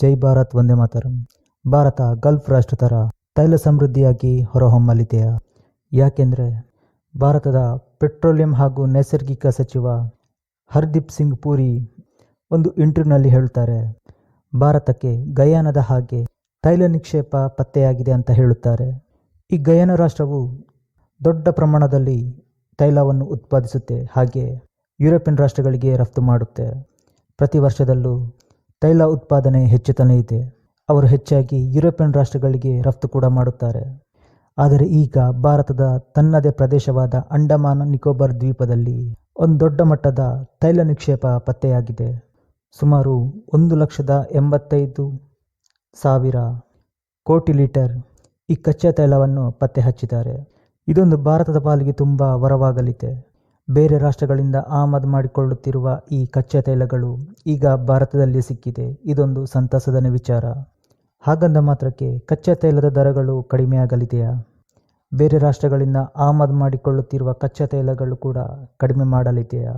ಜೈ ಭಾರತ್ ಒಂದೇ ಮಾತರಂ. ಭಾರತ ಗಲ್ಫ್ ರಾಷ್ಟ್ರ ಥರ ತೈಲ ಸಮೃದ್ಧಿಯಾಗಿ ಹೊರಹೊಮ್ಮಲಿದೆಯಾ? ಯಾಕೆಂದರೆ ಭಾರತದ ಪೆಟ್ರೋಲಿಯಂ ಹಾಗೂ ನೈಸರ್ಗಿಕ ಸಚಿವ ಹರ್ದೀಪ್ ಸಿಂಗ್ ಪೂರಿ ಒಂದು ಇಂಟರ್ವ್ಯೂನಲ್ಲಿ ಹೇಳುತ್ತಾರೆ, ಭಾರತಕ್ಕೆ ಗಯಾನದ ಹಾಗೆ ತೈಲ ನಿಕ್ಷೇಪ ಪತ್ತೆಯಾಗಿದೆ ಅಂತ ಹೇಳುತ್ತಾರೆ. ಈ ಗಯಾನ ರಾಷ್ಟ್ರವು ದೊಡ್ಡ ಪ್ರಮಾಣದಲ್ಲಿ ತೈಲವನ್ನು ಉತ್ಪಾದಿಸುತ್ತೆ, ಹಾಗೆ ಯುರೋಪಿಯನ್ ರಾಷ್ಟ್ರಗಳಿಗೆ ರಫ್ತು ಮಾಡುತ್ತೆ. ಪ್ರತಿ ವರ್ಷದಲ್ಲೂ ತೈಲ ಉತ್ಪಾದನೆ ಹೆಚ್ಚುತ್ತಲೇ ಇದೆ. ಅವರು ಹೆಚ್ಚಾಗಿ ಯುರೋಪಿಯನ್ ರಾಷ್ಟ್ರಗಳಿಗೆ ರಫ್ತು ಕೂಡ ಮಾಡುತ್ತಾರೆ. ಆದರೆ ಈಗ ಭಾರತದ ತನ್ನದೇ ಪ್ರದೇಶವಾದ ಅಂಡಮಾನ್ ನಿಕೋಬಾರ್ ದ್ವೀಪದಲ್ಲಿ ಒಂದು ದೊಡ್ಡ ಮಟ್ಟದ ತೈಲ ನಿಕ್ಷೇಪ ಪತ್ತೆಯಾಗಿದೆ. ಸುಮಾರು ಒಂದು ಲಕ್ಷದ ಎಂಬತ್ತೈದು ಸಾವಿರ ಕೋಟಿ ಲೀಟರ್ ಈ ಕಚ್ಚಾ ತೈಲವನ್ನು ಪತ್ತೆ ಹಚ್ಚಿದ್ದಾರೆ ಇದೊಂದು ಭಾರತದ ಪಾಲಿಗೆ ತುಂಬ ವರವಾಗಲಿದೆ. ಬೇರೆ ರಾಷ್ಟ್ರಗಳಿಂದ ಆಮದು ಮಾಡಿಕೊಳ್ಳುತ್ತಿರುವ ಈ ಕಚ್ಚಾ ತೈಲಗಳು ಈಗ ಭಾರತದಲ್ಲಿ ಸಿಕ್ಕಿದೆ. ಇದೊಂದು ಸಂತಸದ ವಿಚಾರ. ಹಾಗಂದ ಮಾತ್ರಕ್ಕೆ ಕಚ್ಚಾ ತೈಲದ ದರಗಳು ಕಡಿಮೆಯಾಗಲಿದೆಯಾ? ಬೇರೆ ರಾಷ್ಟ್ರಗಳಿಂದ ಆಮದು ಮಾಡಿಕೊಳ್ಳುತ್ತಿರುವ ಕಚ್ಚಾ ತೈಲಗಳು ಕೂಡ ಕಡಿಮೆ ಮಾಡಲಿದೆಯಾ?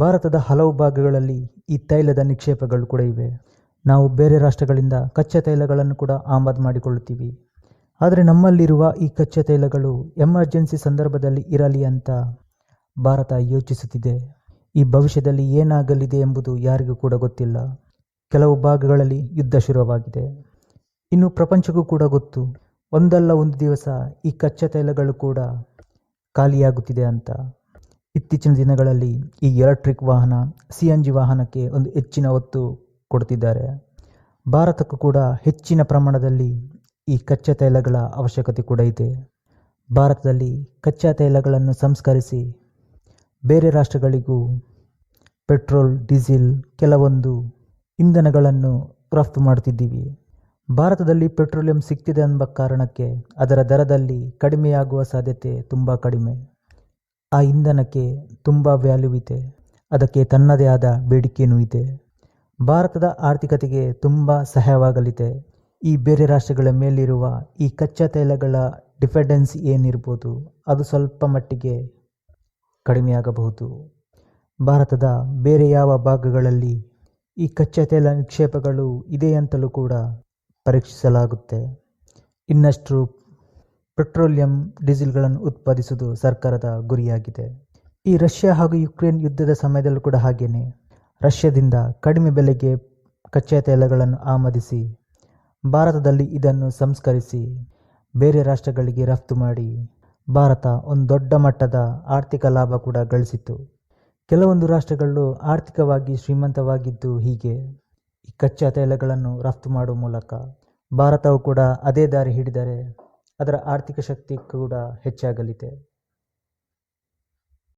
ಭಾರತದ ಹಲವು ಭಾಗಗಳಲ್ಲಿ ಈ ತೈಲದ ನಿಕ್ಷೇಪಗಳು ಕೂಡ ಇವೆ. ನಾವು ಬೇರೆ ರಾಷ್ಟ್ರಗಳಿಂದ ಕಚ್ಚಾ ತೈಲಗಳನ್ನು ಕೂಡ ಆಮದು ಮಾಡಿಕೊಳ್ಳುತ್ತೀವಿ. ಆದರೆ ನಮ್ಮಲ್ಲಿರುವ ಈ ಕಚ್ಚಾ ತೈಲಗಳು ಎಮರ್ಜೆನ್ಸಿ ಸಂದರ್ಭದಲ್ಲಿ ಇರಲಿ ಅಂತ ಭಾರತ ಯೋಚಿಸುತ್ತಿದೆ. ಈ ಭವಿಷ್ಯದಲ್ಲಿ ಏನಾಗಲಿದೆ ಎಂಬುದು ಯಾರಿಗೂ ಕೂಡ ಗೊತ್ತಿಲ್ಲ. ಕೆಲವು ಭಾಗಗಳಲ್ಲಿ ಯುದ್ಧ ಶುರುವಾಗಿದೆ. ಇನ್ನು ಪ್ರಪಂಚಕ್ಕೂ ಕೂಡ ಗೊತ್ತು. ಒಂದಲ್ಲ ಒಂದು ದಿವಸ ಈ ಕಚ್ಚಾ ತೈಲಗಳು ಕೂಡ ಖಾಲಿಯಾಗುತ್ತಿದೆ ಅಂತ. ಇತ್ತೀಚಿನ ದಿನಗಳಲ್ಲಿ ಈ ಎಲೆಕ್ಟ್ರಿಕ್ ವಾಹನ, ಸಿ ಎನ್ ಜಿ ವಾಹನಕ್ಕೆ ಒಂದು ಹೆಚ್ಚಿನ ಒತ್ತು ಕೊಡ್ತಿದ್ದಾರೆ ಭಾರತಕ್ಕೂ ಕೂಡ ಹೆಚ್ಚಿನ ಪ್ರಮಾಣದಲ್ಲಿ ಈ ಕಚ್ಚಾ ತೈಲಗಳ ಅವಶ್ಯಕತೆ ಕೂಡ ಇದೆ. ಭಾರತದಲ್ಲಿ ಕಚ್ಚಾ ತೈಲಗಳನ್ನು ಸಂಸ್ಕರಿಸಿ ಬೇರೆ ರಾಷ್ಟ್ರಗಳಿಗೂ ಪೆಟ್ರೋಲ್, ಡೀಸೆಲ್ ಕೆಲವೊಂದು ಇಂಧನಗಳನ್ನು ರಫ್ತು ಮಾಡುತ್ತಿದ್ದೀವಿ. ಭಾರತದಲ್ಲಿ ಪೆಟ್ರೋಲಿಯಂ ಸಿಗ್ತಿದೆ ಎಂಬ ಕಾರಣಕ್ಕೆ ಅದರ ದರದಲ್ಲಿ ಕಡಿಮೆಯಾಗುವ ಸಾಧ್ಯತೆ ತುಂಬ ಕಡಿಮೆ. ಆ ಇಂಧನಕ್ಕೆ ತುಂಬ ವ್ಯಾಲ್ಯೂ ಇದೆ. ಅದಕ್ಕೆ ತನ್ನದೇ ಆದ ಬೇಡಿಕೆಯೂ ಇದೆ. ಭಾರತದ ಆರ್ಥಿಕತೆಗೆ ತುಂಬ ಸಹಾಯವಾಗಲಿದೆ. ಈ ಬೇರೆ ರಾಷ್ಟ್ರಗಳ ಮೇಲಿರುವ ಈ ಕಚ್ಚಾ ತೈಲಗಳ ಡಿಪೆಂಡೆನ್ಸ್ ಏನಿರ್ಬೋದು ಅದು ಸ್ವಲ್ಪ ಮಟ್ಟಿಗೆ ಕಡಿಮೆಯಾಗಬಹುದು. ಭಾರತದ ಬೇರೆ ಯಾವ ಭಾಗಗಳಲ್ಲಿ ಈ ಕಚ್ಚಾ ತೈಲ ನಿಕ್ಷೇಪಗಳು ಇದೆ ಅಂತಲೂ ಕೂಡ ಪರೀಕ್ಷಿಸಲಾಗುತ್ತೆ. ಇನ್ನಷ್ಟು ಪೆಟ್ರೋಲಿಯಂ, ಡೀಸೆಲ್ಗಳನ್ನು ಉತ್ಪಾದಿಸುವುದು ಸರ್ಕಾರದ ಗುರಿಯಾಗಿದೆ. ಈ ರಷ್ಯಾ ಹಾಗೂ ಯುಕ್ರೇನ್ ಯುದ್ಧದ ಸಮಯದಲ್ಲೂ ಕೂಡ ಹಾಗೆಯೇ ರಷ್ಯಾದಿಂದ ಕಡಿಮೆ ಬೆಲೆಗೆ ಕಚ್ಚಾ ತೈಲಗಳನ್ನು ಆಮದಿಸಿ, ಭಾರತದಲ್ಲಿ ಇದನ್ನು ಸಂಸ್ಕರಿಸಿ, ಬೇರೆ ರಾಷ್ಟ್ರಗಳಿಗೆ ರಫ್ತು ಮಾಡಿ ಭಾರತ ಒಂದು ದೊಡ್ಡ ಮಟ್ಟದ ಆರ್ಥಿಕ ಲಾಭ ಕೂಡ ಗಳಿಸಿತು ಕೆಲವೊಂದು ರಾಷ್ಟ್ರಗಳು ಆರ್ಥಿಕವಾಗಿ ಶ್ರೀಮಂತವಾಗಿದ್ದು ಹೀಗೆ ಈ ಕಚ್ಚಾ ತೈಲಗಳನ್ನು ರಫ್ತು ಮಾಡುವ ಮೂಲಕ ಭಾರತವು ಕೂಡ ಅದೇ ದಾರಿ ಹಿಡಿದರೆ ಅದರ ಆರ್ಥಿಕ ಶಕ್ತಿ ಕೂಡ ಹೆಚ್ಚಾಗಲಿದೆ.